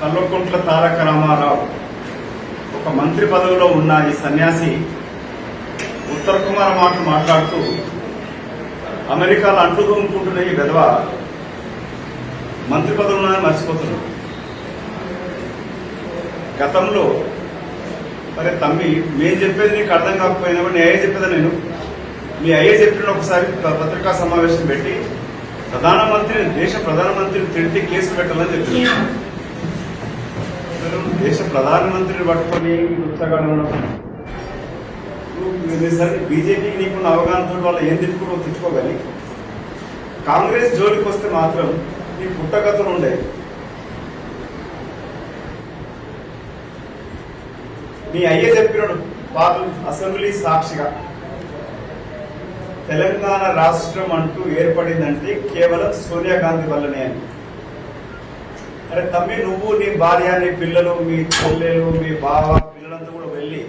కల్వకుంట్ల తారక రామారావు ఒక మంత్రి పదవిలో ఉన్న ఈ సన్యాసి ఉత్తర కుమార్ మాటలు మాట్లాడుతూ అమెరికాలో అంటుకుంటున్న ఈ విధవ మంత్రి పదవులను ఉన్నాయని మర్చిపోతున్నాడు. గతంలో మరి తమ్మి మేము చెప్పేది నీకు అర్థం కాకపోయినా కూడా నీ అయ్యే చెప్పేదా నేను? మీ అయ్యే చెప్పిన ఒకసారి ప- పత్రికా సమావేశం పెట్టి ప్రధానమంత్రిని దేశ ప్రధానమంత్రిని తిడితే కేసు పెట్టాలని చెప్పింది దేశ ప్రధానమంత్రిని పట్టుకొని ఉత్తగాడు సరే బీజేపీకి నీకున్న అవగాహనతో వాళ్ళు ఏం తిట్టుకుంటూ తిట్టుకోగలి కాంగ్రెస్ జోలికి వస్తే మాత్రం నీ పుట్టగతులు ఉండే. నీ అయ్య చెప్పినాడు పాత అసెంబ్లీ సాక్షిగా. తెలంగాణ రాష్ట్రం అంటూ ఏర్పడిందంటే కేవలం సోనియా గాంధీ వల్లనే అని. అరే తమ్మి నువ్వు నీ భార్య నీ పిల్లలు మీ చెల్లెలు మీ బావ పిల్లలంతా కూడా వెళ్ళి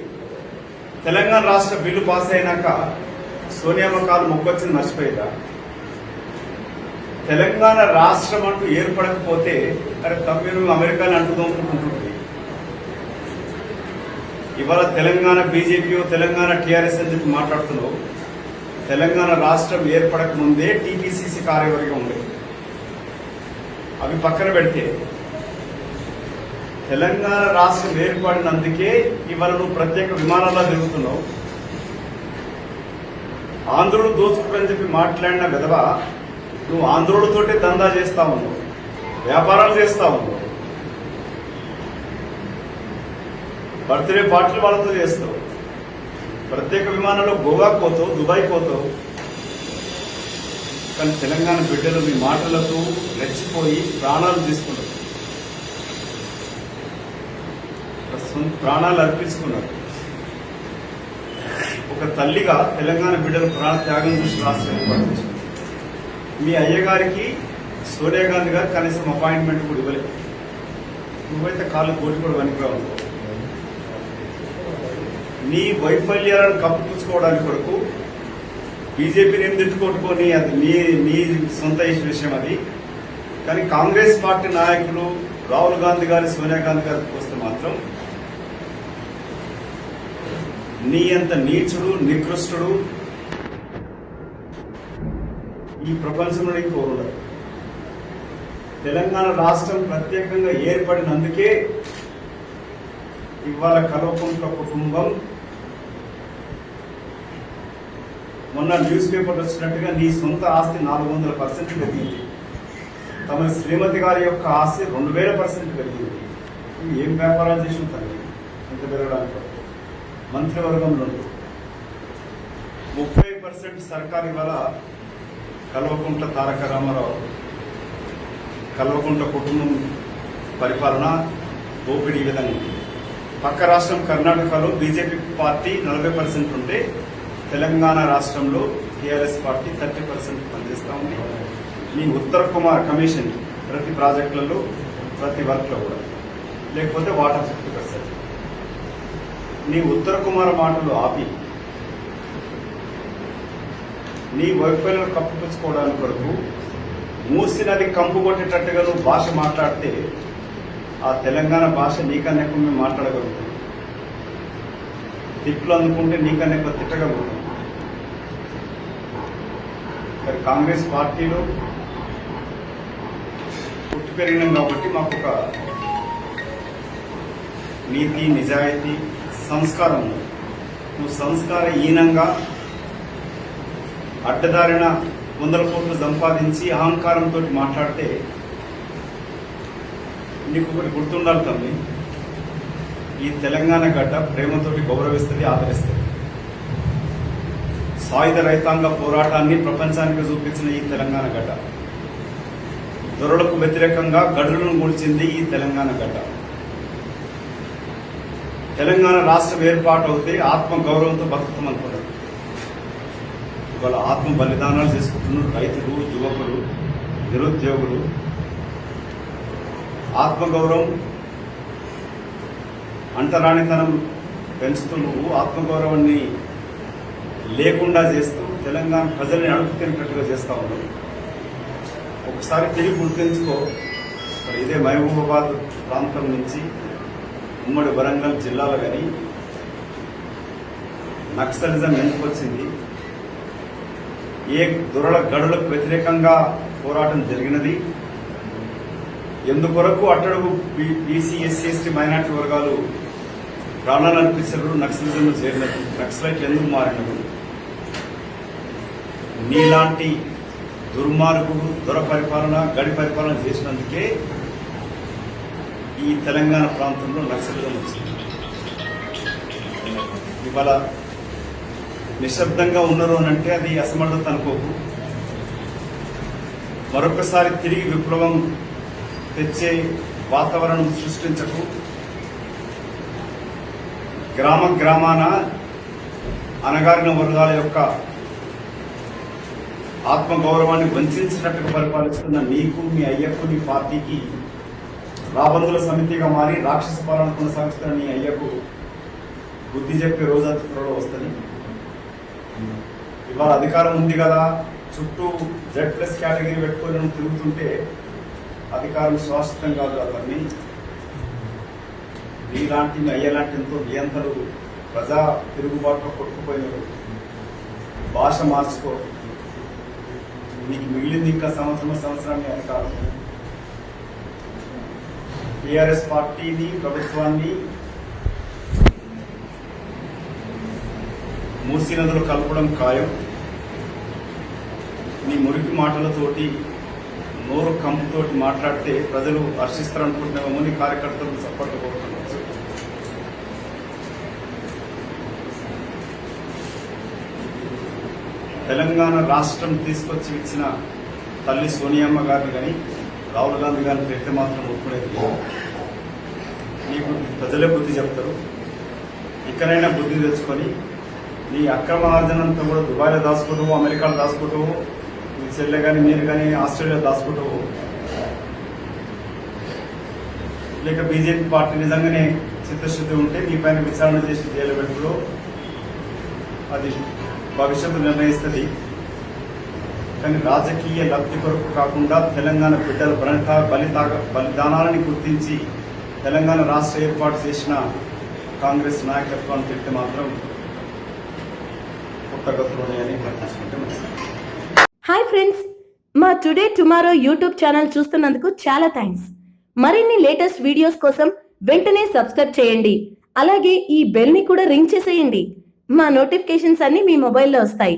తెలంగాణ రాష్ట్ర బిల్లు పాస్ అయినాక సోనియామ్మ కాలు మొక్కొచ్చింది మర్చిపోయిందా? తెలంగాణ రాష్ట్రం అంటూ ఏర్పడకపోతే అరే తమ్మి నువ్వు అమెరికాని అంటుకుంటుంది ఇవాళ తెలంగాణ బీజేపీ తెలంగాణ టీఆర్ఎస్ అని చెప్పి మాట్లాడుతున్నావు. తెలంగాణ రాష్ట్రం ఏర్పడక ముందే టీపీసీసీ కార్యవర్గం ఉండేది అవి పక్కన పెడితే తెలంగాణ రాష్ట్రం ఏర్పడినందుకే ఇవాళ నువ్వు ప్రత్యేక విమానాల్లో తిరుగుతున్నావు. ఆంధ్రుడు దోచుకుని చెప్పి మాట్లాడిన విధవ నువ్వు ఆంధ్రులతోటే దందా చేస్తా ఉన్నావు వ్యాపారాలు చేస్తా ఉన్నావు. బర్త్డే పార్టీలు వాళ్ళతో చేస్తావు. ప్రత్యేక విమానంలో గోవాకు పోతావు దుబాయ్ పోతావు. కానీ తెలంగాణ బిడ్డలు మీ మాటలతో రెచ్చిపోయి ప్రాణాలు తీసుకున్నారు సొంత ప్రాణాలు అర్పించుకున్నారు ఒక తల్లిగా తెలంగాణ బిడ్డలు ప్రాణ త్యాగం చూసి రాష్ట్రం మీ అయ్యగారికి సోనియా గాంధీ గారు కనీసం అపాయింట్మెంట్ కూడా ఇవ్వలేదు. నువ్వైతే కాళ్ళు కోటి కూడా పనికిరావు నీ వైఫల్యాలను కప్పిపుచ్చుకోవడానికి కొరకు బీజేపీని ఏం తిట్టుకొట్టుకొని అది నీ నీ సొంత విషయం అది. కానీ కాంగ్రెస్ పార్టీ నాయకులు రాహుల్ గాంధీ గారు సోనియా గాంధీ గారికి వస్తే మాత్రం నీ అంత నీచుడు నికృష్టుడు. ఈ ప్రపంచంలో నీకు ఉండదు తెలంగాణ రాష్ట్రం ప్రత్యేకంగా ఏర్పడినందుకే ఇవాళ కల్వకుంట్ల కుటుంబం మొన్న న్యూస్ పేపర్ వచ్చినట్టుగా నీ సొంత ఆస్తి నాలుగు వందల పర్సెంట్ పెరిగింది. తమ శ్రీమతి గారి యొక్క ఆస్తి రెండు వేల పర్సెంట్ పెరిగింది. ఏం వ్యాపారాలు చేసిన తల్లి? ఇంత పెరగడానికి. మంత్రివర్గంలో ముప్పై పర్సెంట్ సర్కారు ఇవాళ కల్వకుంట్ల తారక రామారావు కల్వకుంట్ల కుటుంబం పరిపాలన దోపిడీ విధంగా ఉంది. పక్క రాష్ట్రం కర్ణాటకలో బీజేపీ పార్టీ నలభై పర్సెంట్ ఉంటే తెలంగాణ రాష్ట్రంలో టీఆర్ఎస్ పార్టీ థర్టీ పర్సెంట్ పనిచేస్తూ ఉంది. మీ ఉత్తర కుమార్ కమిషన్ ప్రతి ప్రాజెక్టులలో ప్రతి వర్క్లో కూడా. లేకపోతే వాటర్ ఫిఫ్టీ పర్సెంట్. నీ ఉత్తర కుమార్ మాటలు ఆపి. నీ వైఫల్యం కప్పుపుచ్చుకోవడానికి కొరకు మూసినది కంపు కొట్టేటట్టుగా నువ్వు భాష మాట్లాడితే ఆ తెలంగాణ భాష నీకన్నా ఎక్కువ మేము మాట్లాడగలుగుతాం. తిట్లు అందుకుంటే నీకన్నా ఎక్కువ తిట్టగలుగుతాం. మరి కాంగ్రెస్ పార్టీలో పుట్టి పెరిగినాం కాబట్టి మాకు ఒక నీతి నిజాయితీ సంస్కారం. నువ్వు సంస్కార హీనంగా అడ్డదారిన వందల కోట్లు సంపాదించి అహంకారంతో మాట్లాడితే నీకు ఒకటి గుర్తుండాలి తమ్మి. ఈ తెలంగాణ గడ్డ ప్రేమతోటి గౌరవిస్తుంది ఆదరిస్తుంది. సాయుధ రైతాంగ పోరాటాన్ని ప్రపంచానికి చూపించిన ఈ తెలంగాణ గడ్డ. దొరలకు వ్యతిరేకంగా గడులను మూల్చింది ఈ తెలంగాణ గడ్డ. తెలంగాణ రాష్ట్రం ఏర్పాటు అవుతే ఆత్మ గౌరవంతో బతుకుతాం అనుకున్నారు ఇవాళ ఆత్మ బలిదానాలు చేసుకుంటున్నారు రైతులు యువకులు నిరుద్యోగులు ఆత్మగౌరవం అంటరానితనం పెంచుతూ ఆత్మగౌరవాన్ని లేకుండా చేస్తూ తెలంగాణ ప్రజల్ని అడుగు తిరిగినట్టుగా చేస్తా ఉన్నావు ఒకసారి తిరిగి గుర్తించుకో మరి ఇదే మహబూబాబాద్ ప్రాంతం నుంచి ఉమ్మడి వరంగల్ జిల్లాలో కానీ నక్సలిజం ఎందుకు వచ్చింది? ఏ దురళ గడులకు వ్యతిరేకంగా పోరాటం జరిగినది? ఎందుకొరకు అట్టడుగు బీసీ ఎస్సీ ఎస్టీ మైనార్టీ వర్గాలు ప్రాణాలు అర్పించారు నక్సలిజంలో చేరినది నక్సలైట్లు ఎందుకు మారినప్పుడు? నీలాంటి దుర్మార్గుడు దొర పరిపాలన గడి పరిపాలన చేసినందుకే ఈ తెలంగాణ ప్రాంతంలో నక్సలిజం వచ్చింది. ఇవాళ నిశ్శబ్దంగా ఉన్నారు అని అంటే అది అసమర్థత అనుకోకు. మరొకసారి తిరిగి విప్లవం తెచ్చే వాతావరణం సృష్టించకు. గ్రామ గ్రామాన అనగారిన వర్గాల యొక్క ఆత్మగౌరవాన్ని వంచినట్టుగా పరిపాలిస్తున్న నీకు మీ అయ్యకు మీ పార్టీకి రాబందుల సమితిగా మారి రాక్షస పాలన కొనసాగిస్తున్న నీ అయ్యకు బుద్ధి చెప్పే రోజు అతి త్వరలో వస్తుంది. ఇవాళ అధికారం ఉంది కదా చుట్టూ జెడ్ ప్లస్ కేటగిరీ పెట్టుకొని తిరుగుతుంటే అధికారం శాశ్వతం కాదు అవన్నీ నీలాంటి అయ్యలాంటి ఎంతో నియంతలు ప్రజా తిరుగుబాటులో కొట్టుకుపోయినారు. భాష మార్చుకో. నీకు మిగిలింది ఇంకా సంవత్సరం సంవత్సరాన్ని అధికారం. టీఆర్ఎస్ పార్టీని ప్రభుత్వాన్ని మూసీ నదులు కలపడం ఖాయం. నీ మురికి మాటలతోటి నోరు కంపుతోటి మాట్లాడితే ప్రజలు హర్షిస్తారనుకుంటున్నామో నీ కార్యకర్తలు సపోర్ట్ కోరుతున్నారు తెలంగాణ రాష్ట్రం తీసుకొచ్చి ఇచ్చిన తల్లి సోనియమ్మ గారిని కానీ రాహుల్ గాంధీ గారిని పెట్టి మాత్రం ఒప్పుకునేది నీకు ప్రజలే బుద్ధి చెప్తారు. ఇక్కడైనా బుద్ధి తెచ్చుకొని నీ అక్రమ ఆర్జనంతా కూడా దుబాయ్లో దాచుకుంటావు అమెరికాలో దాచుకుంటావు నీ చెల్లె కానీ మీరు కానీ ఆస్ట్రేలియా దాచుకుంటావు లేక బీజేపీ పార్టీ నిజంగానే చిత్తశుద్ధి ఉంటే మీ పైన విచారణ చేసి జైలు పెట్టుకో. అది భవిష్యత్తు నిర్ణయిస్తుంది. కానీ రాజకీయ లబ్ధి కొరకు కాకుండా తెలంగాణ బిడ్డల బలిత బలితాగ బలిదానాలని గుర్తించి తెలంగాణ రాష్ట్ర ఏర్పాటు చేసిన కాంగ్రెస్ నాయకత్వాన్ని తిట్టి మాత్రం పుట్టగతులున్నాయని ప్రకటించుకుంటే మంచిది. హాయ్ ఫ్రెండ్స్ మా టుడే టుమారో యూట్యూబ్ ఛానల్ చూస్తున్నందుకు చాలా థ్యాంక్స్. మరిన్ని లేటెస్ట్ వీడియోస్ కోసం వెంటనే సబ్స్క్రైబ్ చేయండి. అలాగే ఈ బెల్ని కూడా రింగ్ చేసేయండి. మా నోటిఫికేషన్స్ అన్నీ మీ మొబైల్లో వస్తాయి.